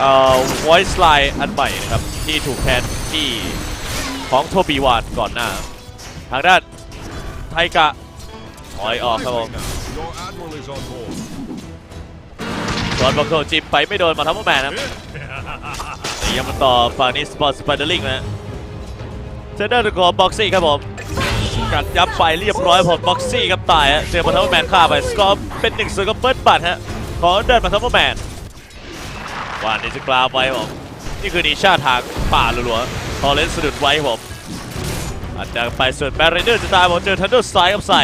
เอ่อ voice line อันใหม่นะครับ ที่ถูกแทนที่ของโทบีวานก่อนหน้า ทางด้านไทกะถอยออกครับผม Your admiral is on board. ส่วนบังโคจิมไปไม่โดนมาทัมเปอร์แมนนะครับนี่ยังมาต่อฝั่งนี้สปอร์ตสไปเดอร์ลิงนะฮะเทรนเนอร์ของบ็อกซี่ครับผม กัดยับไปเรียบร้อยผมบ็อกซี่ครับตายฮะเจอมาทัมเปอร์แมนฆ่าไปสกอร์เป็นหนึ่งศูนย์กับเบิร์ดบัตฮะของเดินมาทัมเปอร์แมน วันนี้จะกลาไปครับผมนี่คือนิชาทางป่าลัวๆพอเลนสะดุดไว้ผมอาจจะไปส่วนแบรเดอร์จะตายผมเจอทันเดอร์ไซด์ครับใส่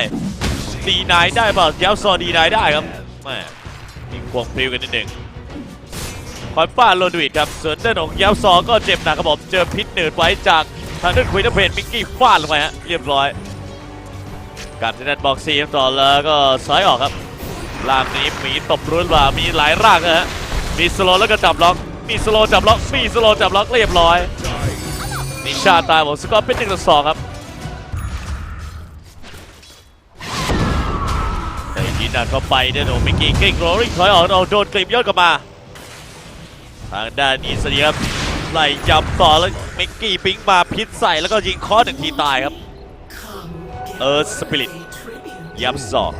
ดีนายได้เปล่ายับซอดีนายได้ครับแม่มีควงพริ้วกันนิดหนึ่งคอยป้าโลดวิดครับส่วนเดินของยาวซอก็เจ็บหนักครับผมเจอพิษหนืดไว้จากทางเดินคุยนเพจมิกกี้ฟาดลงไปฮะเรียบร้อยการเทนเนตบ็อกซี่ต่อแล้วก็ซ้ายออกครับล่างนี้มีตบรุนว่ามีหลายร่างนะฮะ มีสโลแล้วก็จับล็อก มีสโลจับล็อก มีสโลจับล็อกเรียบร้อยนิชาตายผมสกอร์เป็นหนึ่งต่อสองครับแต่ยินดันเข้าไปเนี่ยโดนมิกกี้เก่งโรลิ่งถอยออกเอาโดนกลีบยอดกลับมาทางด้านนี้สวัสดีครับไล่จับต่อแล้วมิกกี้ปิ๊งมาพิษใส่แล้วก็ยิงคอหนึ่งทีตายครับ เออสปิริตยับสอง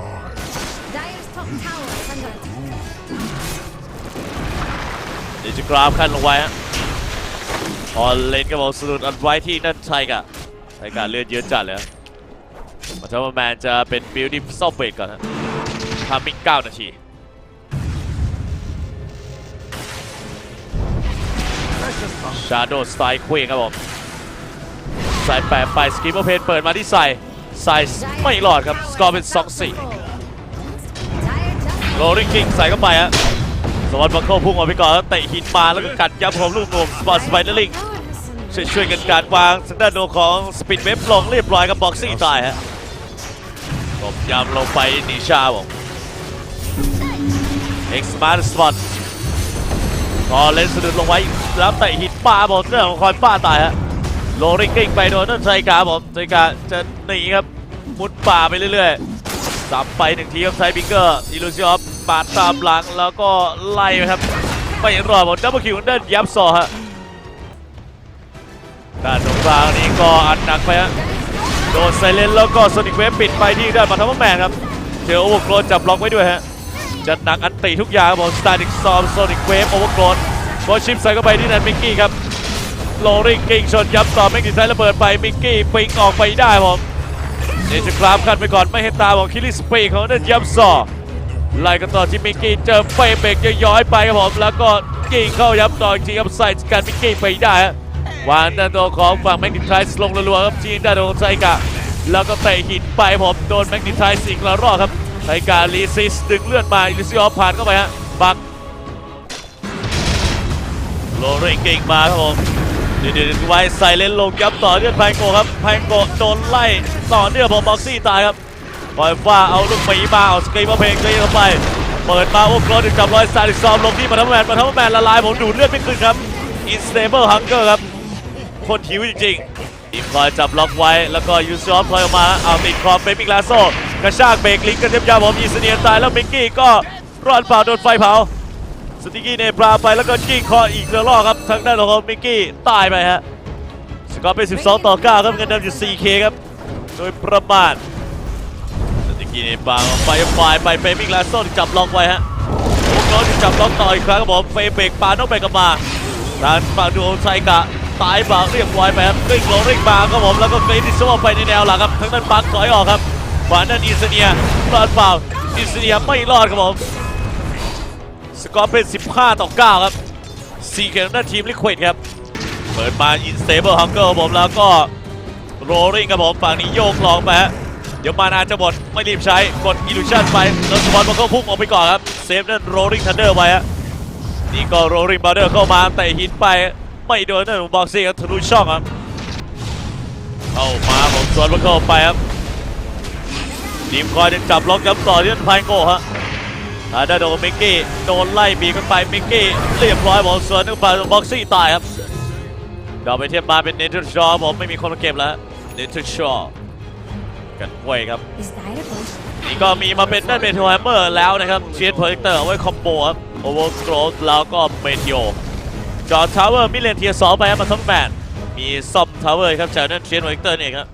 ดี๋ยวจะกราฟขั้นลงไว้ฮะพอเลนก็บอกสะดุดอันไว้ที่นั่นใช่กะใช่กะเลือดเยอะจัดเลยมาทว่าแมนจะเป็นบิลดิ้งซอมเวทก่อนฮะทามิ่ง9นาทีชาโดสไตล์ควีครับผมใส่แปะไปสกิปเปอร์เพนเปิดมาที่ใส่ใส่ไม่รอดครับ สกอร์เป็น 2-4โรลิงคิงใส่เข้าไปฮะ สวัสดิ์บังโคพุ่งออกไปก่อนแล้วเตะหินมาแล้วก็กัดยับผมลูกงงสปอร์ตสไปเดอร์ลิงช่วยช่วยกันการวางสันดานโดของสปินเว็บลงเรียบร้อยกับบ็อกซี่ตายฮะผมยำลงไปนิชาบผมเอ็กซ์มาร์สปอตพอเล่นสะดุดลงไว้แล้วเตะหินปาบอลเรื่องของคอยป้าตายฮะโลริงกิ้งไปโดนนั่นไซกาบผมไซกาจะหนีครับมุดป่าไปเรื่อยๆสับไปหนึ่งทีครับไซบิงเกอร์อิลูซิออฟ ปาดตามหลังแล้วก็ไล่ครับไม่รอดผมดับเบิลคิวเดินยับซอฮะด้านตรงกลางนี้ก็อัดหนักไปฮะโดนไซเลนแล้วก็โซนิกเวฟปิดไปที่ด้านมาทัมแมนครับเจอโอเวอร์โกรนจับล็อกไว้ด้วยฮะจัดหนักอันติทุกอย่างครับผมสตาร์ดิกซอมโซนิกเวฟโอเวอร์โกรนบอลชิปใส่เข้าไปที่นันมิกกี้ครับโลริงกิ้งชนยับต่อไม่กี่ไซระเบิดไปมิกกี้ปิงออกไปได้ผมเดชกราฟขั้นไปก่อนไม่ให้ตาของคิริสปีของนั่นยับซอ ไล่กันต่อที่มิกกี้เจอเฟเบกจะย้อยไปครับผมแล้วก็ยิงเข้ายับต่ออีกทีครับใส่กันมิกกี้ไปได้วางด้านตัวของฝั่งแมกนิทไรส์ลงรัวๆครับจีนด้านตัวของไซกะแล้วก็เตะหินไปผมโดนแมกนิทไรส์อีกละรอบครับไซกาลีซิสดึงเลือดมาลิซิออฟผ่านเข้าไปฮะบักโลเรงเก่งมาครับผมเดี๋ยวๆไว้ใส่เลนลงยับต่อเลือดไพโกครับไพโกโดนไล่ต่อเนื่องผมบ็อกซี่ตายครับ ปล่อยฟ้าเอาลูกหมีมาเอาสกรีมาเพลงเลยเข้าไป เปิดมาโอ้โกรธจับรอยซาดิซอมลงที่มาทัมแมนมาทัมแมนละลายผมดูดเลือดไม่ขึ้นครับ Unstable Hunger ครับโคนหิวจริงๆทีมคอยจับล็อกไว้แล้วก็ยูซอฟคอยออกมาเอาติดครอมเป็นมิกลาโซกระชากเบรกลิงกระเทียมยาผมอีสเนียนตายแล้วมิกกี้ก็รอดเปล่าโดนไฟเผาสติกี้เนปราไปแล้วก็กิ้งคออีกระลอกครับทางด้านของมิกกี้ตายไปฮะสกอร์เป็น 12 ต่อ 9 ครับเงินเดิมอยู่ 4K ครับ โดยประมาณ กกี้เนปราไปไฟไปเฟมิกลาโซจับล็อกไว้ฮะโอ้โหจับล็อกต่ออีกครั้งครับผมเฟเบกปาต้องไปกับมาทางฝั่งดูไซกะตายเปล่าเรียบร้อยไปครับกลิ้งลงเร่งมาครับผมแล้วก็เกรดิสโซไปในแนวหลังครับทั้งนั้นปักถอยออกครับขวานั้นอินเสเนียรอดเปล่าอินเสเนียไม่รอดครับผมสกอร์เป็น 15 ต่อ 9 ครับ4เกมหน้าทีมลิควิดครับเปิดมาอินสเตเบิลฮังเกอร์ผมแล้วก็โรลลิงครับผมฝั่งนี้โยกลองไปฮะ เดี๋ยวมานาจะหมดไม่รีบใช้กดอิลูชันไปแล้วสปอนมันก็พุ่งออกไปก่อนครับเซฟนั่นโรลิงทันเดอร์ไว้ฮะนี่ก็โรลิงบาร์เดอร์เข้ามาแต่หินไปไม่โดนนั่นของบ็อกซี่ครับทะลุช่องครับเข้ามาผมสวนมันเข้าไปครับทีมคอยจะจับล็อกย้ำต่อที่ไพโก้ฮะอาได้โดนมิกกี้โดนไล่บีกันไปมิกกี้เรียบร้อยผมสวนนึงไปบ็อกซี่ตายครับเดี๋ยวไปเทียบมาเป็นเนเธอร์ชอผมไม่มีคนมาเก็บแล้วเนเธอร์ชอ กันห้วยครับ Is Dire close? นี่ก็มีมาเป็นนั่นเป็นทแฮมเมอร์แล้วนะครับเชียร์โปรเจคเตอร์เอาไว้คอมโบครับโอเวอร์โกรธแล้วก็เมทิโอจอทาวเวอร์มิเลนเทียสองไปครับมาทั้งแมนมีซ่อมทาวเวอร์ครับจากนั้นเชนวอร์เตอร์นี่ครับ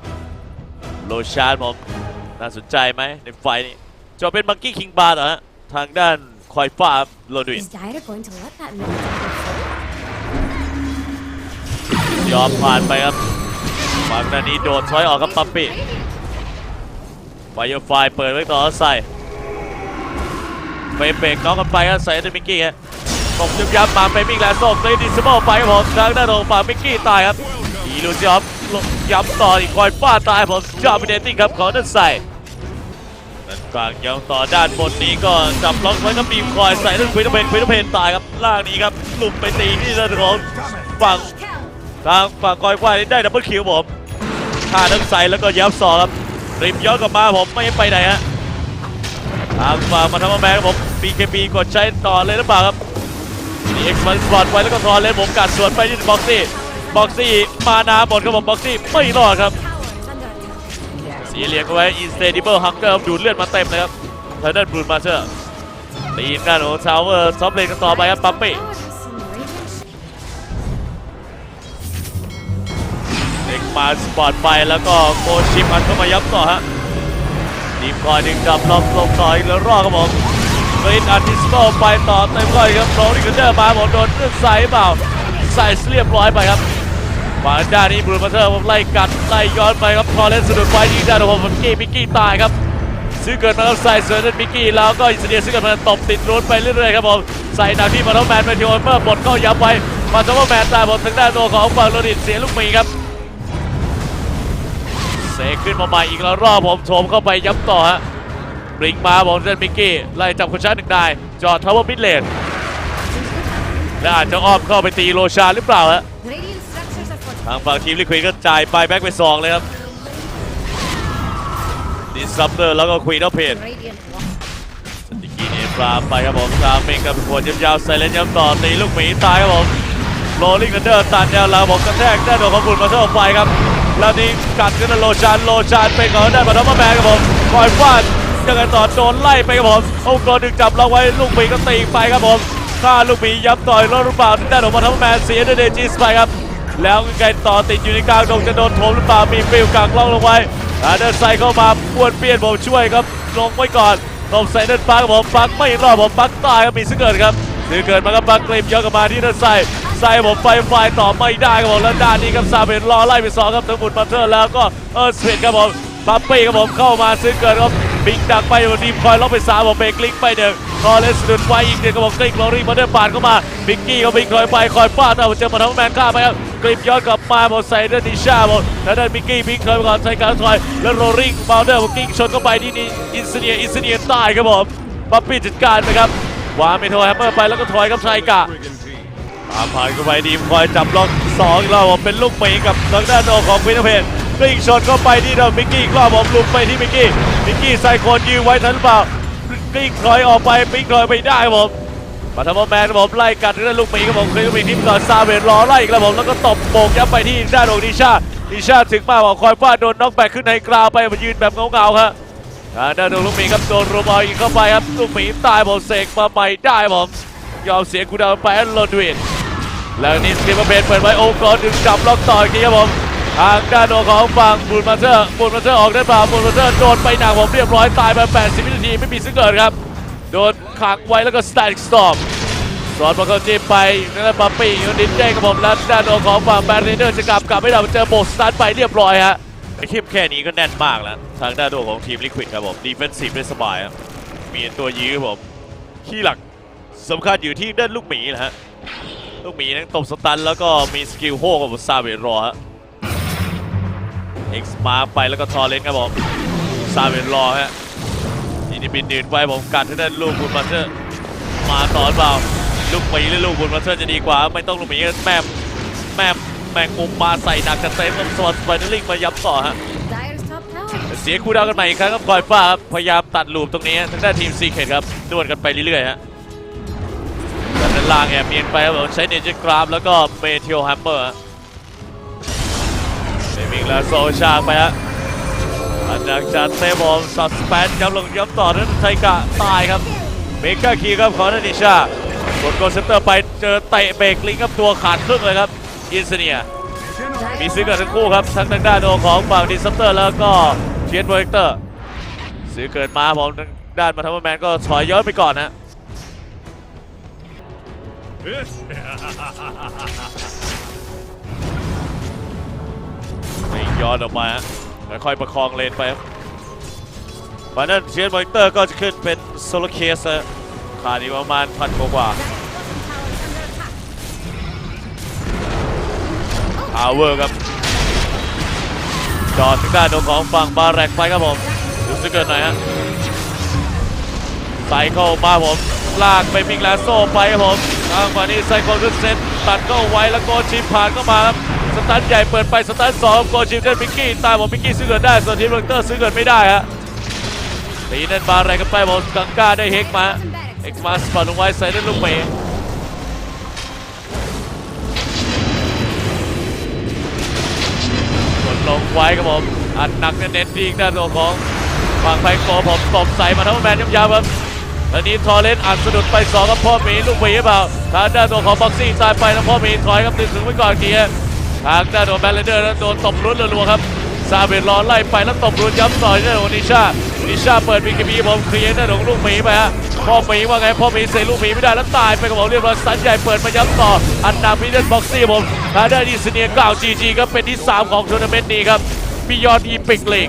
โลชานผมน่าสนใจไหมในไฟล์นี้จะเป็นมังกี้คิงบาร์เหรอฮะทางด้านคอยฟ้าโลดุน Is Dyer going to let that military go ยอมผ่านไปครับฝั่งด้านนี้โดนถอยออกครับปั๊ปปี้ ไฟไฟเปิดไว้ต่อใส่เฟเบรกน้องกันไปครับใส่ด้วยมิกกี้ฮะส่งยับยับมาเปมิกแล้วส่งเลยดิสโมไปครับผมทางด้านของฝั่งมิกกี้ตายครับอีลูซิออฟย้ำต่ออีกคอยฟาดตายผมจอมิเนติ้งครับของด้านใส่ด้านกลางย้ำต่อด้านบนนี้ก็จับล็อกไว้ครับบีมคอยใส่ด้านควินเพนควินเพนตายครับล่างนี้ครับหลุมไปตีที่ด้านของฝั่งทางฝั่งกอยกว่านี่ได้ดับเบิลคิวผมฆ่าทั้งใส่แล้วก็ยับสองครับ ริมย้อนกลับมาผมไม่ไปไหนฮะทางฝั่งมาทำมาแมนครับผม BKB กดใช้ต่อเลยหรือเปล่าครับนี่เอ็กซ์มันสปอร์ตไว้แล้วก็ทอนเลยผมกัดสวนไปที่บ็อกซี่บ็อกซี่มานาหมดครับผมบ็อกซี่ไม่รอดครับ Tower is under attack. สีเหลียงเอาไว้ Instable Hunger ดูดเลือดมาเต็มเลยครับทางด้านบูนมาเชอร์ตีนด้านของชาวเวอร์ซอฟเลนกันต่อไปครับปั๊มปี้ มาสปอร์ตไปแล้วก็โคชิปอันเข้ามายับต่อฮะทีมคอยดึงจับลอกลงต่ออีกแล้วรอดครับผมกรีนอาร์ติสโตไปต่อเต็มก้อยครับโรลิงเดอร์มาหมดโดนเลือดใส่เปล่าใส่เรียบร้อยไปครับฝั่งด้านนี้บรูมาเทอร์ผมไล่กัดไล่ย้อนไปครับพอเลนสะดุดไฟยิงได้ของผมมิกกี้มิกกี้ตายครับซื้อเกิดมาแล้วใส่เซอร์เดนมิกกี้แล้วก็อิสเดียซื้อเกิดมาตบติดรูนไปเรื่อยๆครับผมใส่หนักที่มาแล้วแมนไปทีโอเมอร์บดเข้าย้ำไว้มาซัมเมอร์แมนตายหมดทางด้านตัวของฝั่งโรดินเสียลูกหมีครับ เสกขึ้นมาใหม่อีกแล้วรอบผมโฉมเข้าไปย้ำต่อฮะบริงมาบอกเซนมิกกี้ไล่จับคนชาหนึ่งนายจอดทาวเวอร์มิดเลนและอาจจะอ้อมเข้าไปตีโลชาหรือเปล่าฮะทางฝั่งทีมลิควิดก็จ่ายไปแบ็กไปสองเลยครับดิซับเตอร์แล้วก็ควีนออฟเพนสติกี้เนฟรามไปครับผมตามเมงกับขวดยาวๆใส่เลนย้ำต่อตีลูกหมีตายครับผมโรลลิงกันเดอร์ตัดแนวหลังผมกกระแทกได้านโดนของบุญมาเท่าไฟครับ แล้วนี่กัดขึ้นโลชานโลชานเป็นของได้านมาทัพแมนครับผมคอยฟาดยังไงต่อโดนไล่ไปครับผมโอ้โดนดึงจับเราไว้ลูกหมีก็ตีไปครับผมฆ่าลูกหมีย้ำต่อยรถหรือเปล่าได้านของมาทัพแมนเสียด้วยเดจิสไปครับ แล้วไกลต่อติดอยู่ในกลางดงจะโดนโถมหรือเปล่ามีฟิลกลางล่องลงไว้อาเดินไซเข้ามาปวนเปี้ยนผมช่วยครับลงไว้ก่อนตบใส่เดินปักผมปักไม่รอดผมปักตายครับมีซื้อเกิดครับซื้อเกิดมากับปักกลิมย้อนกลับมาที่เดินใส่ ใส่ผมไฟไฟต่อไม่ได้ครับผมแล้วด้านนี้ครับซาเบนรอไล่ไปสองครับทั้งหมดบัตเตอร์แล้วก็เออสเปดครับผมปั๊ปปี้ครับผมเข้ามาซื้อเกิดครับบิงดักไปดีมคอยล็อกไปสามผมเบรกลิงไปหนึ่งคอเลสดุดไฟอีกหนึ่งครับผมกลิงลอรี่มาเดินผ่านเข้ามาบิกกี้ก็บิงคอยไปคอยฟาดแต่ผมเจอมาทั้งแมนฆ่าไปครับกลิมย้อนกลับมาผมใส่เดนดิชาผมแล้วเดินบิกกี้บิงคอยไปก่อนใส่การถอยแล้วโรลิงบาวเดอร์ผมกิ้งชนเข้าไปที่นี่อินเสเนียอินเสเนียตายครับผมป๊ปปี้จัดการไปครับวางเมโทรแฮมเมอร์ไปแล้วก็ถอยกับชายกะ Brigantine. ตาผ่านเข้าไปดีมคอยจับล็อกสองอีกรอบผมเป็นลูกหมีกับทางด้านโดของวินเทเพนกลิ้งชนเข้าไปที่เดิมมิกกี้อีกรอบผมลุมไปที่มิกกี้มิกกี้ใส่โคนยืนไว้ทันหรือเปล่ากลิ้งถอยออกไปปิ๊งถอยไปได้ผมมาทำแมนผมไล่กัดทางด้านลูกหมีครับผมเคยมีทีมก่อนซาเวนรอไล่อีกแล้วผมแล้วก็ตบโบกยับไปที่ด้านของดิชาดิชาถึงมาบอกคอยฟาดโดนน็อกแบกขึ้นในกราวไปมายืนแบบเงาๆครับอ่าด้านลูกหมีครับโดนรูบอยอีกเข้าไปครับลูกหมีตายผมเสกมาใหม่ได้ผมยอมเสียกูดาวไปแอนโรดวิน แล้วนี่สกิปเปอร์เพนเปิดไว้โอ้กอนดึงจับล็อกต่ออีกทีครับผมทางด้านโดนของฝั่งบูนมาเตอร์บูนมาเตอร์ออกได้เปล่าบูนมาเตอร์โดนไปหนักผมเรียบร้อยตายไป 80 วินาทีไม่มีซึ่งเกิดครับโดนขังไว้แล้วก็สแตนสตอมสอนมาเข้าจีบไปนั่นแหละปั๊ปปี้ยูนิตเด้งครับผมแล้วด้านโดนของฝั่งแบรนเดอร์จะกลับกลับไม่ได้เจอโบสตาร์ทไปเรียบร้อยฮะไอเข้มแค่นี้ก็แน่นมากแล้ว ทางด้านตัวของทีมลิควิดครับผมดีเฟนซีฟได้สบายครับมีตัวยื้อผม ขี้หลักสำคัญอยู่ที่ด้านลูกหมีนะฮะ ลูกหมีนั้นตบสตันแล้วก็มีสกิลโฮกับซาเวรอฮะเอ็กซ์มาไปแล้วก็ทอร์เลนครับผมซาเวรอฮะทีนี้บินดืนไปผมกัดที่ด้านลูกบุญมาเตอร์มาต่อหรือเปล่าลูกหมีหรือลูกบุญมาเตอร์จะดีกว่า ไม่ต้องลูกหมีแม่แม่แมงมุมมาใส่หนักกันเต็มสวอตสไปเดอร์ลิงมายับต่อฮะเสียคูลดาวกันใหม่อีกครั้งครับคอยฟ้าครับพยายามตัดลูปตรงนี้ทางด้านทีมซีเคทครับนวดกันไปเรื่อยๆฮะ ด้านล่างแอบเนียนไปครับผมใช้เนเจอร์กราฟแล้วก็เมเทียลแฮมเมอร์ฮะเดมิงแล้วโซชาไปฮะอันดักจากเซบอลสัสแปนย้ำลงย้ำต่อนั้นไทกะตายครับเมกาคีครับของนันิชากดโกเซนเตอร์ไปเจอเตะเบรกลิงกับตัวขาดครึ่งเลยครับอินเซเนียมีซื้อกันทั้งคู่ครับทั้งทางด้านของฝั่งดิสเตอร์แล้วก็เชียนโปรเจคเตอร์ซื้อเกิดมาผมทางด้านมาทัมแมนก็ถอยย้อนไปก่อนนะ ไม่ย้อนออกมาฮะค่อยๆประคองเลนไปครับวันนั้นเชียนโปรเจคเตอร์ก็จะขึ้นเป็นโซโลเคสขาดอีกประมาณพันกว่าพาวเวอร์ครับจอดทางด้านของฝั่งบาแรกไปครับผมดูสเกิร์ตหน่อยฮะใส่เข้ามาผม ลากไปมิงลาโซ่ไปผมทางฝั่งนี้ไซโคลขึ้นเซนตัดเข้าไวแล้วโกชิมผ่านเข้ามาครับสตันใหญ่เปิดไปสตันสองโกชิมเล่นมิกกี้ตายผมมิกกี้ซื้อเกิดได้ส่วนทีมเบงเตอร์ซื้อเกิดไม่ได้ฮะตีนั่นบาแรกกันไปผมกังก้าได้เฮกมาเอ็กซ์มาสปอร์ตลงไว้ใส่ได้ลูกเมย์กดลงไว้ครับผมอัดหนักเน้นๆดีอีกด้านตัวของฝั่งไพโกผมตบใส่มาทั้งแมนยำๆครับ ตอนนี้ทอร์เรนอัดสะดุดไปสองกับพ่อหมีลูกหมีหรือเปล่าทางด้านตัวของบ็อกซี่ตายไปแล้วพ่อหมีถอยครับดึงถึงไว้ก่อนทีฮะทางด้านตัวแมนเลเดอร์นั้นโดนตบลุ้นรัวๆครับซาเบนรอไล่ไปแล้วตบลุ้นย้ำต่อยด้านของนิชานิชาเปิดบีกีบีผมเคลียร์ด้านของลูกหมีไปฮะพ่อหมีว่าไงพ่อหมีเซลูกหมีไม่ได้แล้วตายไปกับผมเรียบร้อยสันใหญ่เปิดมาย้ำต่ออันนาพีเดนบ็อกซี่ผมทางด้านดีสเนีย9 GG ครับเป็นที่ 3 ของทัวร์นาเมนต์นี้ครับบิยอนอีพิกลีก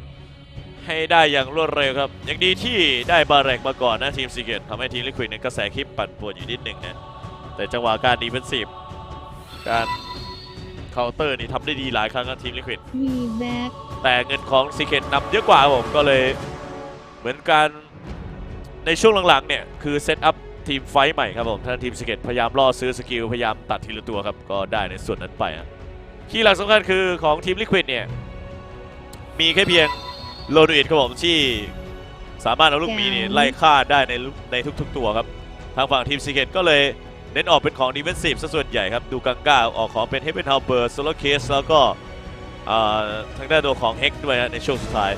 ให้ได้อย่างรวดเร็วครับ อย่างดีที่ได้บาแรกมาก่อนนะทีมซีเกตทำให้ทีมลิควิดเนี่ยกระแสคลิปปั่นป่วนอยู่นิดหนึ่งนะแต่จังหวะการดีเฟนซีฟการเคาน์เตอร์นี่ทำได้ดีหลายครั้งครับทีมลิควิดวีแบ็กแต่เงินของซีเคนนำเยอะกว่าครับผมก็เลยเหมือนการในช่วงหลังๆเนี่ยคือเซตอัพทีมไฟท์ใหม่ครับผมท่านทีมซีเกตพยายามล่อซื้อสกิลพยายามตัดทีละตัวครับ ก็ได้ในส่วนนั้นไปอะคีย์หลักสำคัญคือของทีมลิควิดเนี่ย มีแค่เพียง โลดูอิตครับผมที่สามารถเอาลูกมีนี่ไล่ฆ่าได้ในในทุก ๆ ตัวครับ ทางฝั่งทีมซีเกตก็เลยเน้นออกเป็นของดีเวนซีฟซะส่วนใหญ่ครับ ดูกังก้าออกของเป็นเฮเบนฮาวเบอร์โซโลเคสแล้วก็ทางด้านตัวของเฮกด้วยนะในช่วงสุดท้าย